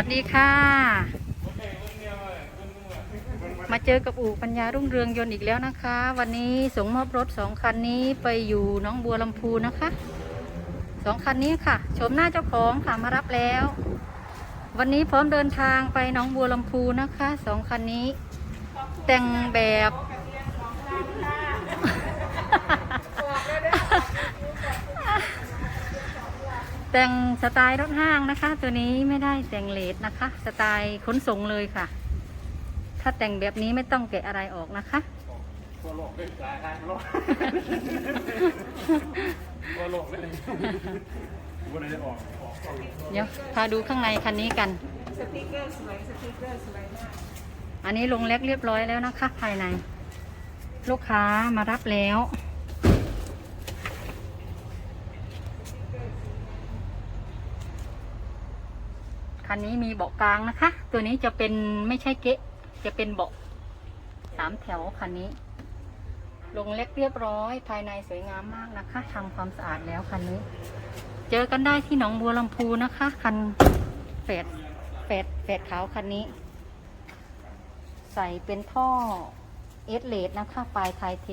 วัสดีค่ะ มาเจอกับอู่ปัญญารุ่งเรืองยนต์อีกแล้วนะคะ วันนี้ส่งมอบรถสองคันนี้ไปอยู่น้องบัวลำพูนะคะสองคันนี้ค่ะ ชมหน้าเจ้าของค่ะมารับแล้ว วันนี้พร้อมเดินทางไปน้องบัวลำพูนะคะสองคันนี้ แต่งแบบ แต่งสไตล์รถห้างนะคะ ตัวนี้ไม่ได้แต่งเลดนะคะ สไตล์ขนส่งเลยค่ะ ถ้าแต่งแบบนี้ไม่ต้องแกะอะไรออกนะคะตัวโลกเลยหลายทางโลกตัวโลกเลยวันไหนจะออกออกออกเดี๋ยวพาดูข้างในคันนี้กัน สติกเกอร์สวยสติกเกอร์สวยมากอันนี้ลงเล็กเรียบร้อยแล้วนะคะ ภายใน ลูกค้ามารับแล้ว คันนี้มีเบาะกลางนะคะ ตัวนี้จะเป็นไม่ใช่เกะ จะเป็นเบาะสามแถวคันนี้ ลงเล็กเรียบร้อย ภายในสวยงามมากนะคะทำความสะอาดแล้วคันนี้ เจอกันได้ที่หนองบัวลำพูนะคะ คันแฝดแฝดแฝดขาวคันนี้ ใส่เป็นท่อเอสเลดนะคะปลายไทยเท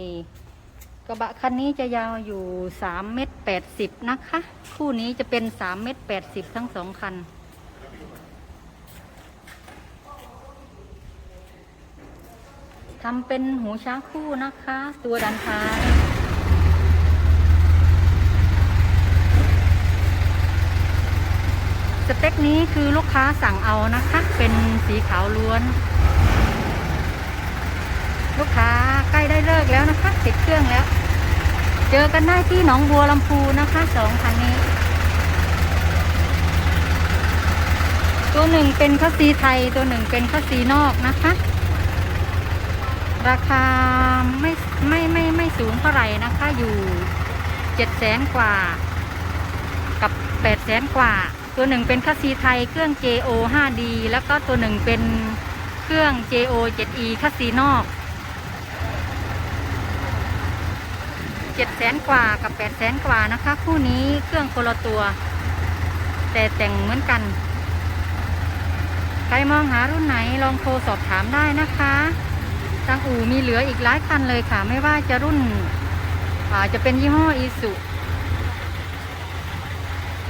กระบะคันนี้จะยาวอยู่3เมตร80นะคะ คู่นี้จะเป็น3เมตร80ทั้งสองคัน ทำเป็นหูช้างคู่นะคะ ตัวดันท้ายสเปคนี้คือลูกค้าสั่งเอานะคะ เป็นสีขาวล้วน ลูกค้าใกล้ได้เลิกแล้วนะคะติดเครื่องแล้ว เจอกันได้ที่หนองบัวลำพูนะคะสองคันนี้ ตัวหนึ่งเป็นข้าวซีไทยตัวหนึ่งเป็นข้าวซีนอกนะคะ ราคาไม่ไม่ไม่ไม่สูงเท่าไหร่นะคะอยู่เจ็ดแสนกว่า กับแปดแสนกว่า ตัวหนึ่งเป็นคัสซีไทยเครื่อง JO 5D แล้วก็ตัวหนึ่งเป็นเครื่อง JO 7E คัสซีนอกเจ็ดแสนกว่ากับแปดแสนกว่านะคะ คู่นี้เครื่องคนละตัว แต่แต่งเหมือนกัน ใครมองหารุ่นไหนลองโทรสอบถามได้นะคะ ทางอู่มีเหลืออีกหลายคันเลยค่ะ ไม่ว่าจะรุ่นอาจะเป็นยี่ห้ออีสุ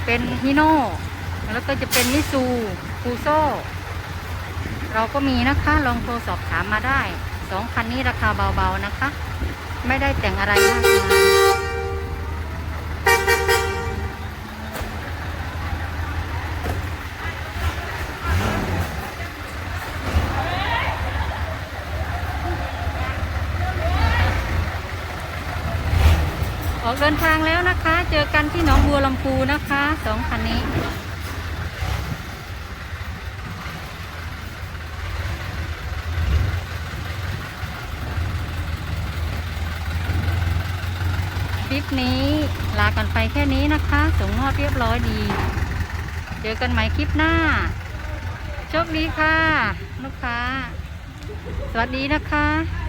เป็นฮิโน่แล้วก็จะเป็นมิซูคูโซเราก็มีนะคะลองโทรสอบถามมาได้สองคันนี้ราคาเบาๆนะคะ ไม่ได้แต่งอะไรมากมาย ออกเดินทางแล้วนะคะ เจอกันที่หนองบัวลำพูนะคะสองคันนี้ คลิปนี้ลากันไปแค่นี้นะคะส่งอบเรียบร้อยดี เจอกันใหม่คลิปหน้า โชคดีค่ะ ลูกค้า สวัสดีนะคะ